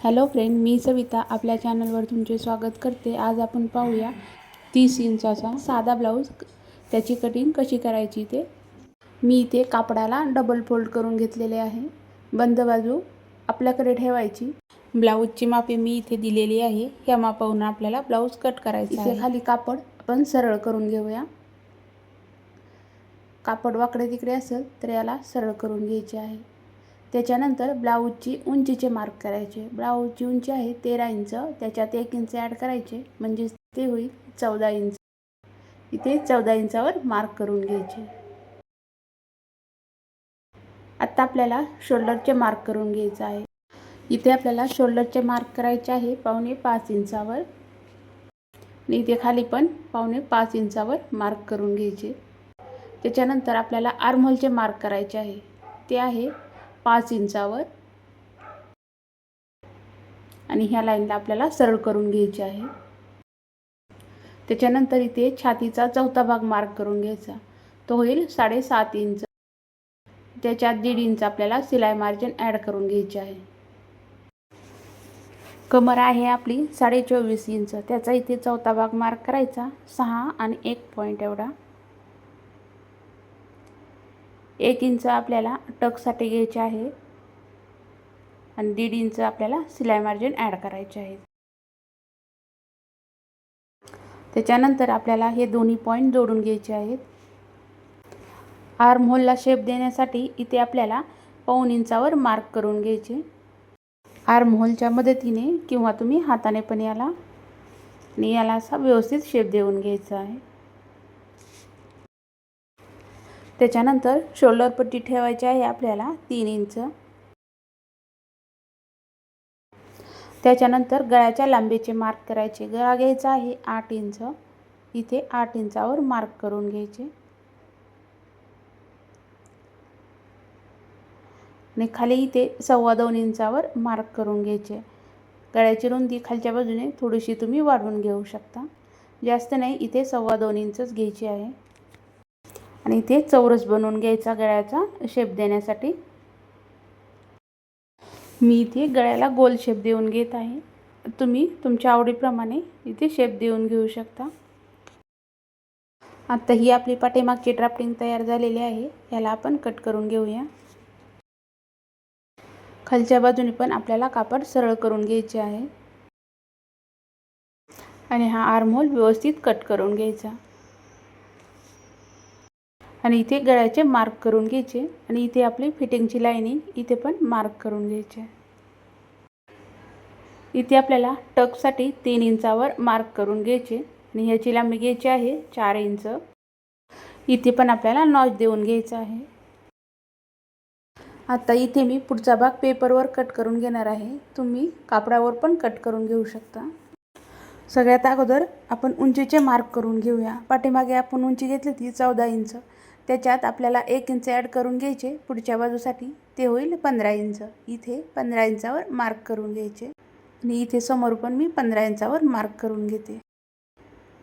Hello friend मी सविता आपल्या चॅनलवर तुमचे स्वागत करते. आज आपण पाहूया तीस इंचाचा साधा ब्लाऊज त्याची कटिंग कशी करायची ते. मी इथे कापडाला डबल फोल्ड करून घेतलेले आहे. बंद बाजू आपल्याकडे ठेवायची. ब्लाऊजची मापे मी इथे दिलेली आहे. ह्या मापावरून आपल्याला ब्लाऊज कट करायचा इथे खाली कापड आपण सरळ करून घेऊया. कापड वाकडे तिकडे असेल तर याला सरळ करून घ्यायचे आहे. त्याच्यानंतर ब्लाऊजची उंचीचे मार्क करायचे. ब्लाऊजची उंची आहे तेरा इंच त्याच्यात एक इंच ॲड करायचे म्हणजे ते होईल चौदा इंच. इथे चौदा इंचावर मार्क करून घ्यायचे. आत्ता आपल्याला शोल्डरचे मार्क करून घ्यायचं आहे. इथे आपल्याला शोल्डरचे मार्क करायचे आहे पावणे पाच इंचावर. आणि इथे खाली पण पावणे पाच इंचावर मार्क करून घ्यायचे. त्याच्यानंतर आपल्याला आर्महोलचे मार्क करायचे आहे. ते आहे पाच इंचावर. आणि ह्या लाईनला आपल्याला सरळ करून घ्यायची आहे. त्याच्यानंतर इथे छातीचा चौथा भाग मार्क करून घ्यायचा. तो होईल साडेसात इंच. त्याच्यात दीड इंच आपल्याला सिलाई मार्जिन ॲड करून घ्यायची आहे. कमर आहे आपली साडे चोवीस इंच. त्याचा इथे चौथा भाग मार्क करायचा. सहा आणि एक पॉईंट एवढा. एक इंच आपल्याला टकसाठी घ्यायचे आहे. आणि दीड इंच आपल्याला सिलाई मार्जिन ॲड करायचे आहे. त्याच्यानंतर आपल्याला हे दोन्ही पॉईंट जोडून घ्यायचे आहेत. आर्महोलला शेप देण्यासाठी इथे आपल्याला पाऊन इंचावर मार्क करून घ्यायचे. आर्महोलच्या मदतीने किंवा तुम्ही हाताने पण याला आणि याला असा व्यवस्थित शेप देऊन घ्यायचा आहे. त्याच्यानंतर शोल्डर पट्टी ठेवायची आहे आपल्याला तीन इंच. त्याच्यानंतर गळ्याच्या लांबीचे मार्क करायचे. गळा घ्यायचा आहे आठ इंच. इथे आठ इंचावर मार्क करून घ्यायचे. आणि खाली इथे सव्वा दोन इंचावर मार्क करून घ्यायचे. गळ्याची रुंदी खालच्या बाजूने थोडीशी तुम्ही वाढवून घेऊ शकता. जास्त नाही इथे सव्वा दोन इंचच घ्यायची आहे. आणि इथे चौरस बनवून घ्यायचा गळ्याचा शेप देण्यासाठी. मी इथे गळ्याला गोल शेप देऊन घेत आहे. तुम्ही तुमच्या आवडीप्रमाणे इथे शेप देऊन घेऊ शकता. आता ही आपली पाठीमागची ड्राफ्टिंग तयार झालेली आहे. याला आपण कट करून घेऊया. खालच्या बाजूने पण आपल्याला कापड सरळ करून घ्यायचे आहे. आणि हा आर्महोल व्यवस्थित कट करून घ्यायचा. आणि इथे गळ्याचे मार्क करून घ्यायचे आणि इथे आपली फिटिंगची लाईनिंग इथे पण मार्क करून घ्यायचे. इथे आपल्याला टकसाठी तीन इंचावर मार्क करून घ्यायचे आणि ह्याची लांबी घ्यायची आहे चार इंच. इथे पण आपल्याला नॉच देऊन घ्यायचं आहे. आता इथे मी पुढचा भाग पेपरवर कट करून घेणार आहे. तुम्ही कापडावर पण कट करून घेऊ शकता. सगळ्यात अगोदर आपण उंचीचे मार्क करून घेऊया. पाठीमागे आपण उंची घेतली ती चौदा इंच. त्याच्यात आपल्याला एक इंच ॲड करून घ्यायचे. पुढच्या बाजूसाठी ते होईल पंधरा इंच. इथे पंधरा इंचावर मार्क करून घ्यायचे. आणि इथे समोर पण मी पंधरा इंचावर मार्क करून घेते.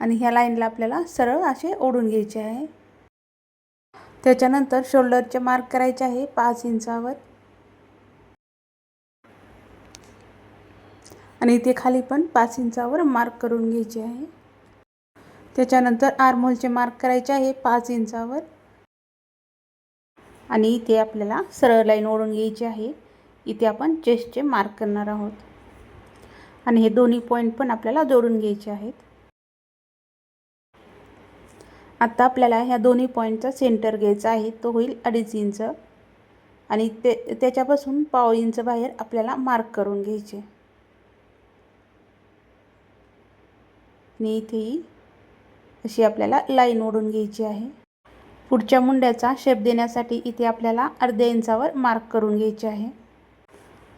आणि ह्या लाईनला आपल्याला सरळ असे ओढून घ्यायचे आहे. त्याच्यानंतर शोल्डरचे मार्क करायचे आहे पाच इंचावर. आणि इथे खाली पण पाच इंचावर मार्क करून घ्यायचे आहे. त्याच्यानंतर आर्महोलचे मार्क करायचे आहे पाच इंचावर. आणि इथे आपल्याला सरळ लाईन ओढून घ्यायची आहे. इथे आपण चेस्टचे मार्क करणार आहोत. आणि हे दोन्ही पॉईंट पण आपल्याला जोडून घ्यायचे आहेत. आता आपल्याला ह्या दोन्ही पॉईंटचा सेंटर घ्यायचा आहे. तो होईल अडीच इंच. आणि ते त्याच्यापासून पाव इंच बाहेर आपल्याला मार्क करून घ्यायचे. आणि इथेही अशी आपल्याला लाईन ओढून घ्यायची आहे. पुढच्या मुंड्याचा शेप देण्यासाठी इथे आपल्याला अर्ध्या इंचावर मार्क करून घ्यायचे आहे.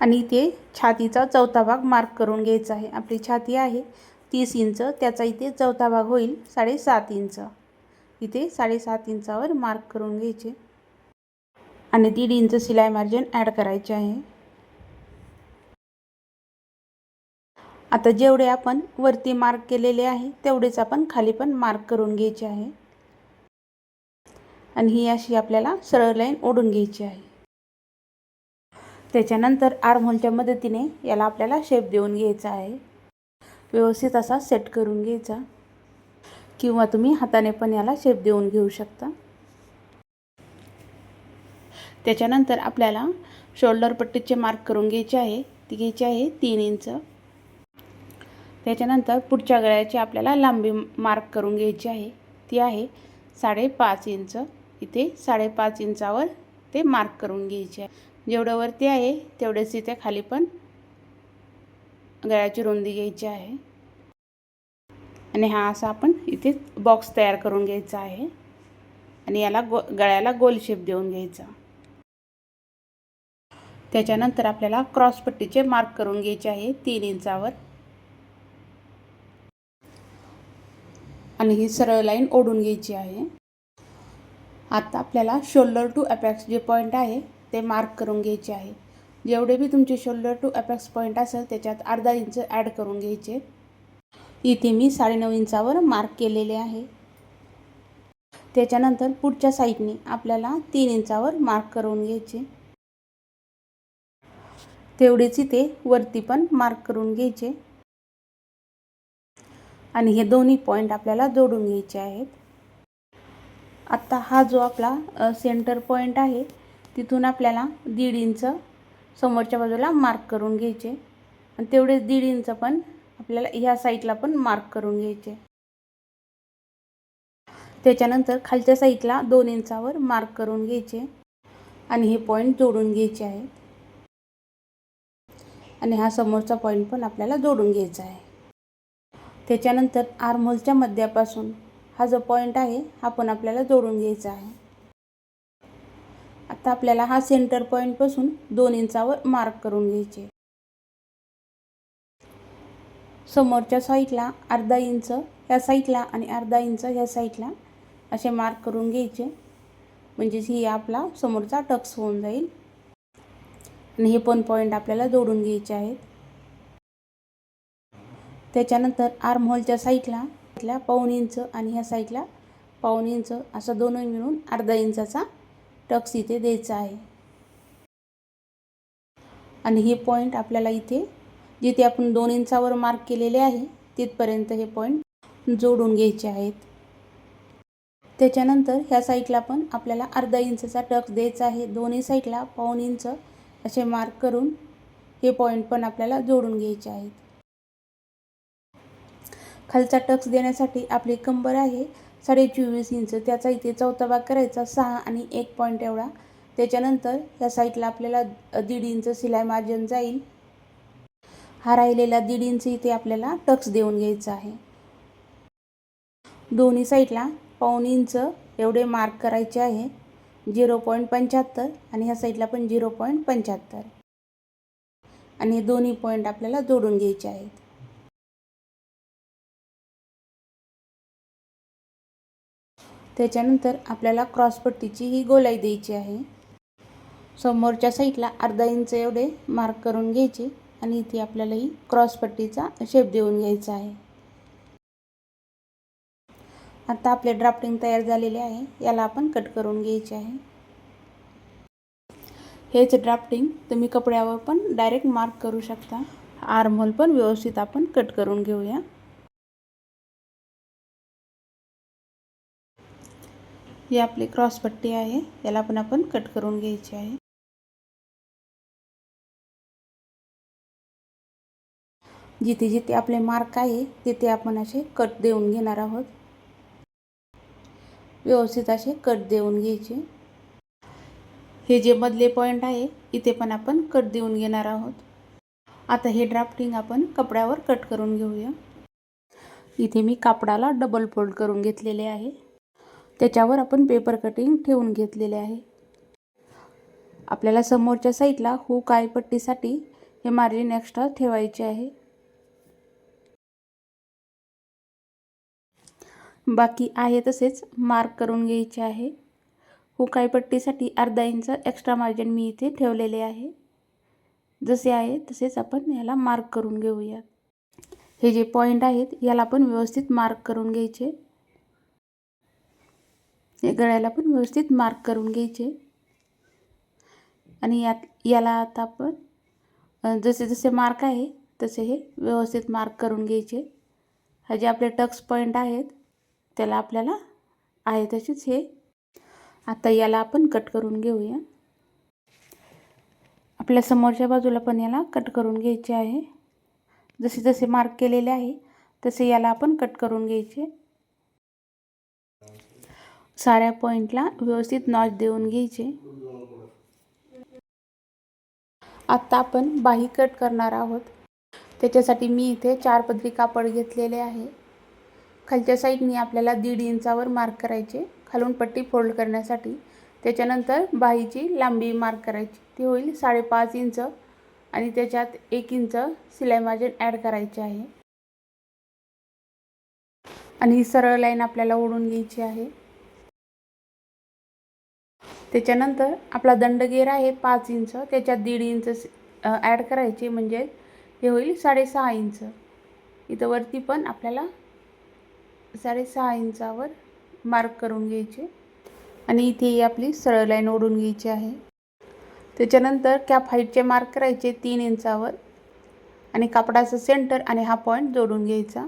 आणि इथे छातीचा चौथा भाग मार्क करून घ्यायचा आहे. आपली छाती आहे तीस इंच त्याचा इथे चौथा भाग होईल साडेसात इंच. इथे साडेसात इंचावर मार्क करून घ्यायचे. आणि दीड इंच सिलाई मार्जिन ॲड करायचे आहे. आता जेवढे आपण वरती मार्क केलेले आहे तेवढेच आपण खाली पण मार्क करून घ्यायचे आहे. आणि ही अशी आपल्याला सरळ लाईन ओढून घ्यायची आहे. त्याच्यानंतर आर्महोलच्या मदतीने याला आपल्याला शेप देऊन घ्यायचा आहे. व्यवस्थित असा सेट करून घ्यायचा. किंवा तुम्ही हाताने पण याला शेप देऊन घेऊ शकता. त्याच्यानंतर आपल्याला शोल्डर पट्टीचे मार्क करून घ्यायचे आहे. ती घ्यायची आहे तीन इंच. त्याच्यानंतर पुढच्या गळ्याची आपल्याला लांबी मार्क करून घ्यायची आहे. ती आहे साडेपाच इंच. इथे साडेपाच इंचावर ते मार्क करून घ्यायचे आहे. जेवढं वरती आहे तेवढेच इथे खाली पण गळ्याची रुंदी घ्यायची आहे. आणि हा असा आपण इथे बॉक्स तयार करून घ्यायचा आहे. आणि याला गो गळ्याला गोल शेप देऊन घ्यायचा. त्याच्यानंतर आपल्याला क्रॉस पट्टीचे मार्क करून घ्यायचे आहे तीन इंचावर. आणि ही सरळ लाईन ओढून घ्यायची आहे. आता आपल्याला शोल्डर टू अपॅक्स जे पॉईंट आहे ते मार्क करून घ्यायचे आहे. जेवढे बी तुमचे शोल्डर टू अपॅक्स पॉईंट असेल त्याच्यात अर्धा इंच ॲड करून घ्यायचे. इथे मी साडेनऊ इंचावर मार्क केलेले आहे. त्याच्यानंतर पुढच्या साईडने आपल्याला तीन इंचावर मार्क करून घ्यायचे. तेवढेच इथे वरती पण मार्क करून घ्यायचे. आणि हे दोन्ही पॉईंट आपल्याला जोडून घ्यायचे आहेत. आत्ता हा जो आपला सेंटर पॉईंट आहे तिथून आपल्याला दीड इंच समोरच्या बाजूला मार्क करून घ्यायचे. आणि तेवढेच दीड इंच पण आपल्याला ह्या साईडला पण मार्क करून घ्यायचे. त्याच्यानंतर खालच्या साईडला दोन इंचावर मार्क करून घ्यायचे. आणि हे पॉईंट जोडून घ्यायचे आहे. आणि हा समोरचा पॉईंट पण आपल्याला जोडून घ्यायचा आहे. त्याच्यानंतर आर्महोलच्या मध्यापासून हा जो पॉईंट आहे हा पण आपल्याला जोडून घ्यायचा आहे. आता आपल्याला हा सेंटर पॉईंटपासून दोन इंचावर मार्क करून घ्यायचे. समोरच्या साईडला अर्धा इंच ह्या साईडला आणि अर्धा इंच ह्या साईडला असे मार्क करून घ्यायचे. म्हणजेच ही आपला समोरचा टक्स होऊन जाईल. आणि हे पण पॉईंट आपल्याला जोडून घ्यायचे आहेत. त्याच्यानंतर आर्म होलच्या साईडला पाऊन इंच आणि ह्या साईडला पाऊन इंच असं दोन्ही मिळून अर्धा इंचाचा टक्स इथे द्यायचा आहे. आणि हे पॉईंट आपल्याला इथे जिथे आपण दोन इंचावर मार्क केलेले आहे तिथपर्यंत हे पॉईंट जोडून घ्यायचे आहेत. त्याच्यानंतर ह्या साईडला पण आपल्याला अर्धा इंचचा टक्स द्यायचा आहे. दोन्ही साईडला पाऊन इंच असे मार्क करून हे पॉईंट पण आपल्याला जोडून घ्यायचे आहेत. खालचा टक्स देण्यासाठी आपली कंबर आहे साडे चोवीस इंच. त्याचा इथे चौथा भाग करायचा सहा आणि एक पॉईंट एवढा. त्याच्यानंतर ह्या साईडला आपल्याला दीड इंच सिलाई मार्जिन जाईल. हा राहिलेला दीड इंच इथे आपल्याला टक्स देऊन घ्यायचा आहे. दोन्ही साईडला पाऊन इंच एवढे मार्क करायचे आहे. झिरो पॉईंट पंच्याहत्तर आणि ह्या साईडला पण झिरो पॉईंट पंच्याहत्तर. आणि हे दोन्ही पॉईंट आपल्याला जोडून घ्यायचे आहेत. त्याच्यानंतर आपल्याला क्रॉसपट्टीची ही गोलाई द्यायची आहे. समोरच्या साईडला अर्धा इंच एवढे मार्क करून घ्यायचे आणि इथे आपल्याला ही क्रॉसपट्टीचा शेप देऊन घ्यायचा आहे. आता आपले ड्राफ्टिंग तयार झालेले आहे. याला आपण कट करून घ्यायचे आहे. हेच ड्राफ्टिंग तुम्ही कपड्यावर पण डायरेक्ट मार्क करू शकता. आर्महोल पण व्यवस्थित आपण कट करून घेऊया. ही आपली क्रॉसपट्टी आहे. याला पण आपण कट करून घ्यायची आहे. जिथे जिथे आपले मार्क आहे तिथे आपण असे कट देऊन घेणार आहोत. व्यवस्थित असे कट देऊन घ्यायचे. हे जे मधले पॉईंट आहे इथे पण आपण कट देऊन घेणार आहोत. आता हे ड्राफ्टिंग आपण कपड्यावर कट करून घेऊया. इथे मी कापडाला डबल फोल्ड करून घेतलेले आहे. त्याच्यावर आपण पेपर कटिंग ठेवून घेतलेले आहे. आपल्याला समोरच्या साईडला हुक काय पट्टीसाठी हे मार्जिन एक्स्ट्रा ठेवायचे आहे. बाकी आहे तसेच मार्क करून घ्यायचे आहे. हुकाई पट्टीसाठी अर्धा इंच एक्स्ट्रा मार्जिन मी इथे ठेवलेले आहे. जसे आहे तसेच आपण याला मार्क करून घेऊयात. हे जे पॉईंट आहेत याला आपण व्यवस्थित मार्क करून घ्यायचे. हे गळ्याला पण व्यवस्थित मार्क करून घ्यायचे. आणि यात याला आता आपण जसे जसे मार्क आहे तसे हे व्यवस्थित मार्क करून घ्यायचे. हा जे आपले टक्स पॉईंट आहेत त्याला आपल्याला आहे तसेच हे. आता याला आपण कट करून घेऊया. आपल्या समोरच्या बाजूला पण याला कट करून घ्यायचे आहे. जसे जसे मार्क केलेले आहे तसे याला आपण कट करून घ्यायचे. साऱ्या पॉईंटला व्यवस्थित नॉच देऊन घ्यायचे. आत्ता आपण बाही कट करणार आहोत. त्याच्यासाठी मी इथे चार पदरी कापड घेतलेले आहे. खालच्या साईडनी आपल्याला दीड इंचावर मार्क करायचे. खालून पट्टी फोल्ड करण्यासाठी त्याच्यानंतर बाहीची लांबी मार्क करायची. ती होईल साडेपाच इंच आणि त्याच्यात एक इंच सिलाई मार्जिन ॲड करायचे आहे. आणि ही सरळ लाईन आपल्याला ओढून घ्यायची आहे. त्याच्यानंतर आपला दंडगेर आहे पाच इंच त्याच्यात दीड इंच ॲड करायचे म्हणजे हे होईल साडेसहा इंच. इथं वरती पण आपल्याला साडेसहा इंचावर मार्क करून घ्यायचे. आणि इथे ही आपली सरळ लाईन ओढून घ्यायची आहे. त्याच्यानंतर कॅप हाईटचे मार्क करायचे तीन इंचावर. आणि कापडाचं सेंटर आणि हा पॉईंट जोडून घ्यायचा.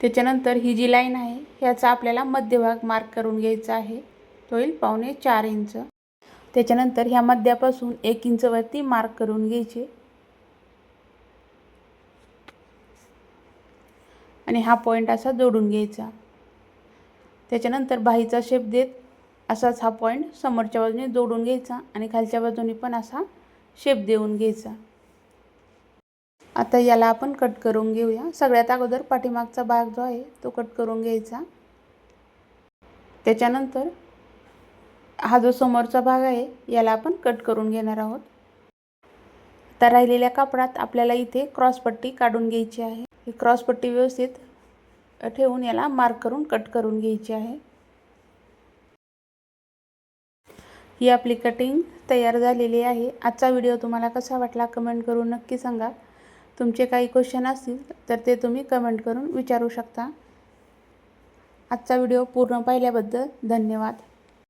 त्याच्यानंतर ही जी लाईन आहे ह्याचा आपल्याला मध्यभाग मार्क करून घ्यायचा आहे. होईल पावणे चार इंच. त्याच्यानंतर ह्या मध्यापासून एक इंचवरती मार्क करून घ्यायचे. आणि हा पॉईंट असा जोडून घ्यायचा. त्याच्यानंतर बाहीचा शेप देत असाच हा पॉईंट समोरच्या बाजूने जोडून घ्यायचा आणि खालच्या बाजूने पण असा शेप देऊन घ्यायचा. आता याला आपण कट करून घेऊया. सगळ्यात अगोदर पाठीमागचा भाग जो आहे तो कट करून घ्यायचा. त्याच्यानंतर हा जो समोरचा भाग आहे याला आपण कट करून घेणार आहोत. आता राहिलेल्या कापडात आपल्याला इथे क्रॉसपट्टी काढून घ्यायची आहे. ही क्रॉसपट्टी व्यवस्थित ठेवून याला मार्क करून कट करून घ्यायची आहे. ही आपली कटिंग तयार झालेली आहे. आजचा व्हिडिओ तुम्हाला कसा वाटला कमेंट करून नक्की सांगा. तुमचे काही क्वेश्चन असतील तर ते तुम्ही कमेंट करून विचारू शकता. आजचा व्हिडिओ पूर्ण पाहिल्याबद्दल धन्यवाद.